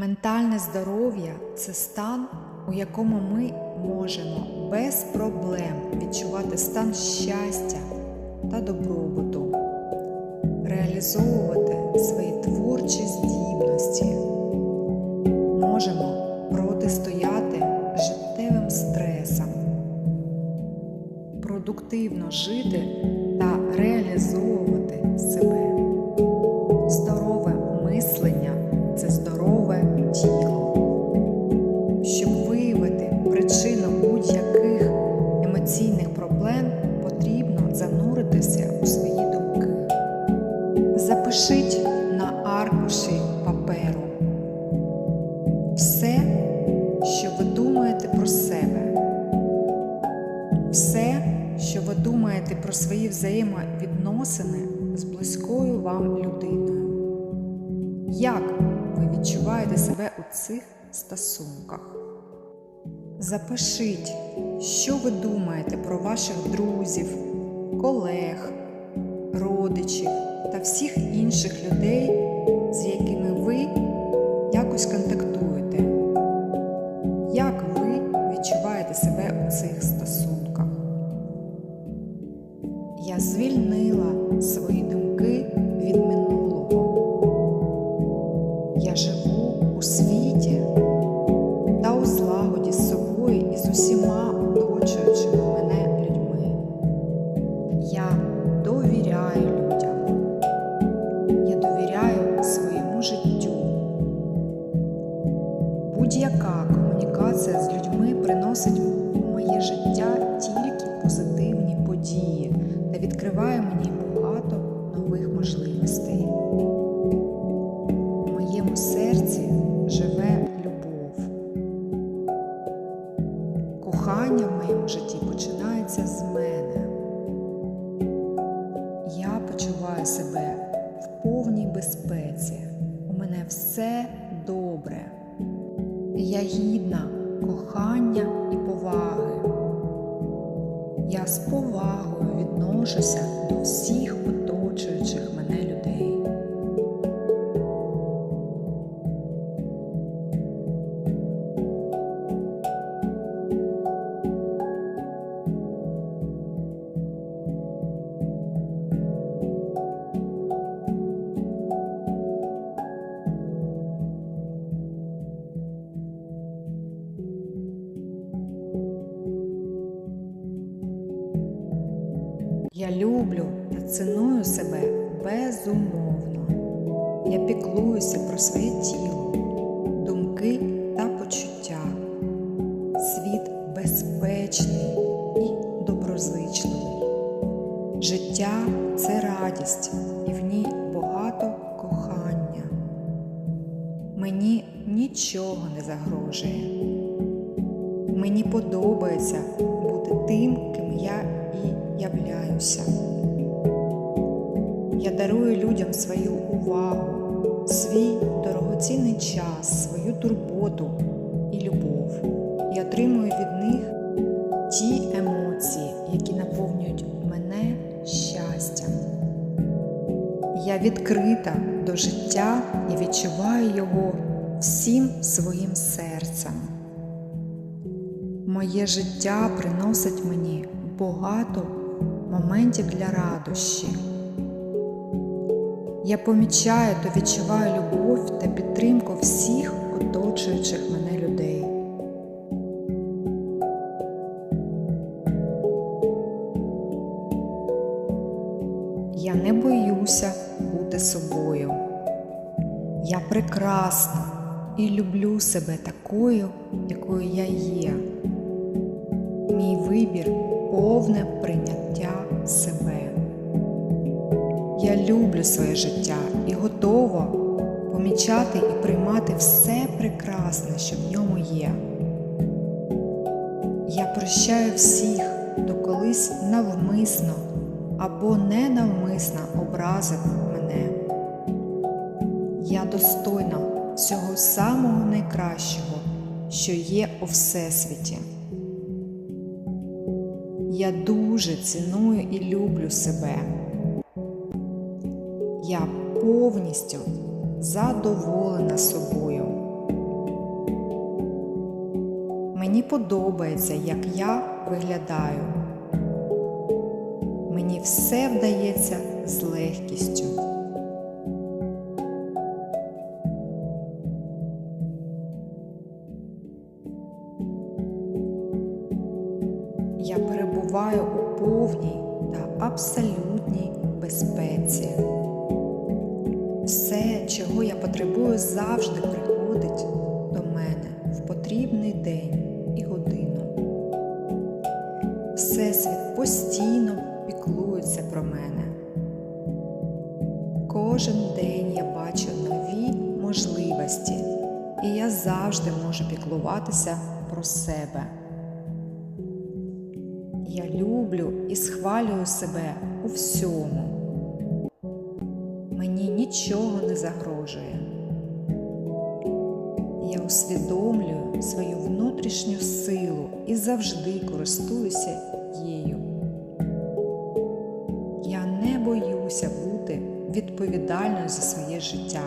Ментальне здоров'я це стан, у якому ми можемо без проблем відчувати стан щастя та добробуту, реалізовувати свої творчі здібності, можемо протистояти життєвим стресам, продуктивно жити та реалізовувати Як ви відчуваєте себе у цих стосунках? Запишіть, що ви думаєте про ваших друзів, колег, родичів та всіх інших людей, з якими ви якось контактуєте. Як ви відчуваєте себе у цих стосунках? Гідна кохання і поваги. Я з повагою відношуся до всіх оточуючих мене безумовно. Я піклуюся про своє тіло, думки та почуття. Світ безпечний і доброзичливий. Життя це радість, і в ній багато кохання. Мені нічого не загрожує. Мені подобається бути тим, ким я і являюся. Я дарую людям свою увагу, свій дорогоцінний час, свою турботу і любов. І отримую від них ті емоції, які наповнюють мене щастям. Я відкрита до життя і відчуваю його всім своїм серцем. Моє життя приносить мені багато моментів для радощі. Я помічаю та відчуваю любов та підтримку всіх оточуючих мене людей. Я не боюся бути собою. Я прекрасна і люблю себе такою, якою я є. Мій вибір повне прийняття себе. Я люблю своє життя і готова помічати і приймати все прекрасне, що в ньому є. Я прощаю всіх, хто колись навмисно або ненавмисно образив мене. Я достойна всього самого найкращого, що є у Всесвіті. Я дуже ціную і люблю себе. Я повністю задоволена собою. Мені подобається, як я виглядаю. Мені все вдається з легкістю. Я перебуваю у повній та абсолютній безпеці. Все, чого я потребую, завжди приходить до мене в потрібний день і годину. Всесвіт постійно піклується про мене. Кожен день я бачу нові можливості, і я завжди можу піклуватися про себе. Я люблю і схвалюю себе у всьому. Мені нічого не загрожує. Я усвідомлюю свою внутрішню силу і завжди користуюся їю. Я не боюся бути відповідальною за своє життя.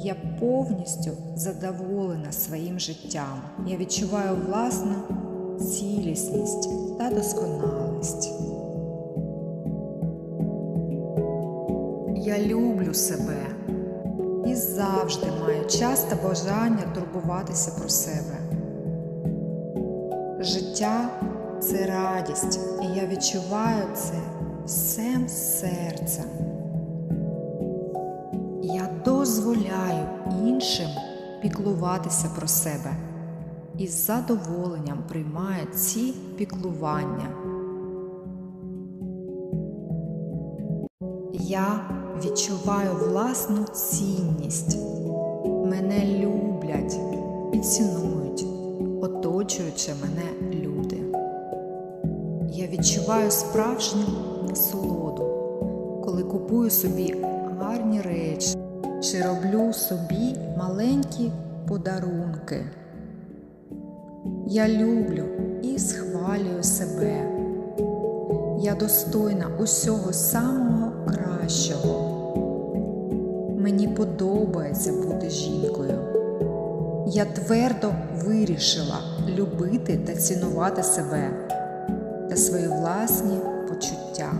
Я повністю задоволена своїм життям. Я відчуваю власну цілісність та досконалість. Я люблю себе і завжди маю час та бажання турбуватися про себе. Життя це радість, і я відчуваю це всем серцем. Я дозволяю іншим піклуватися про себе і з задоволенням приймаю ці піклування. Я відчуваю власну цінність. Мене люблять і цінують, оточуючи мене люди. Я відчуваю справжню насолоду, коли купую собі гарні речі чи роблю собі маленькі подарунки. Я люблю і схвалюю себе. Я достойна усього самого кращого. Мені подобається бути жінкою. Я твердо вирішила любити та цінувати себе та свої власні почуття.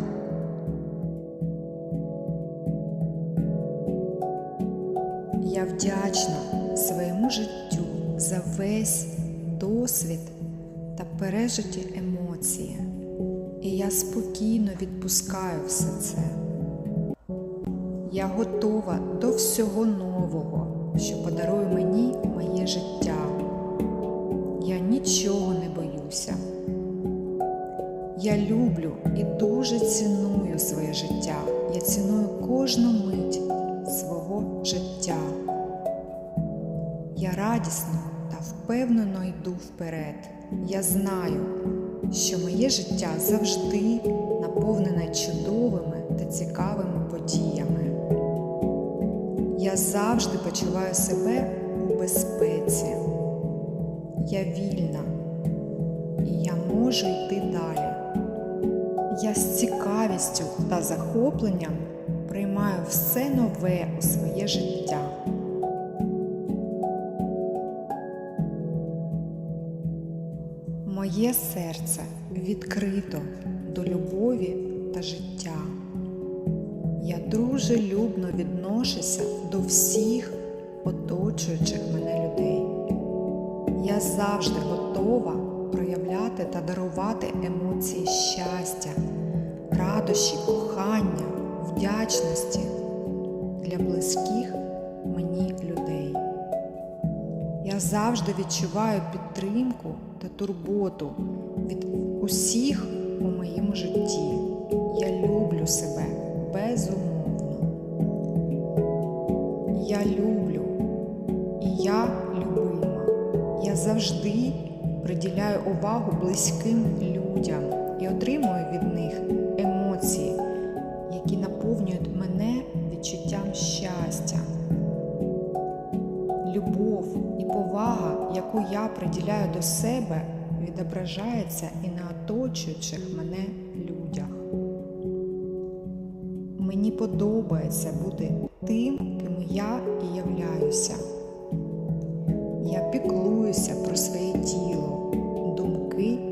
Я вдячна своєму життю за весь досвід та пережиті емоції, і я спокійно відпускаю все це. Я готова до всього нового, що подарує мені моє життя. Я нічого не боюся. Я люблю і дуже ціную своє життя. Я ціную кожну мить свого життя. Я радісно та впевнено йду вперед. Я знаю, що моє життя завжди наповнене чудовими та цікавими подіями. Я завжди почуваю себе у безпеці. Я вільна і я можу йти далі. Я з цікавістю та захопленням приймаю все нове у своє життя. Моє серце відкрито до любові та життя. Дружелюбно відношуся до всіх оточуючих мене людей. Я завжди готова проявляти та дарувати емоції щастя, радощі, кохання, вдячності для близьких мені людей. Я завжди відчуваю підтримку та турботу від усіх у моєму житті. Я люблю себе безумовно. Я люблю і я любима. Я завжди приділяю увагу близьким людям і отримую від них емоції, які наповнюють мене відчуттям щастя. Любов і повага, яку я приділяю до себе, відображається і на оточуючих мене. Мені подобається бути тим, ким я і являюся. Я піклуюся про своє тіло, думки.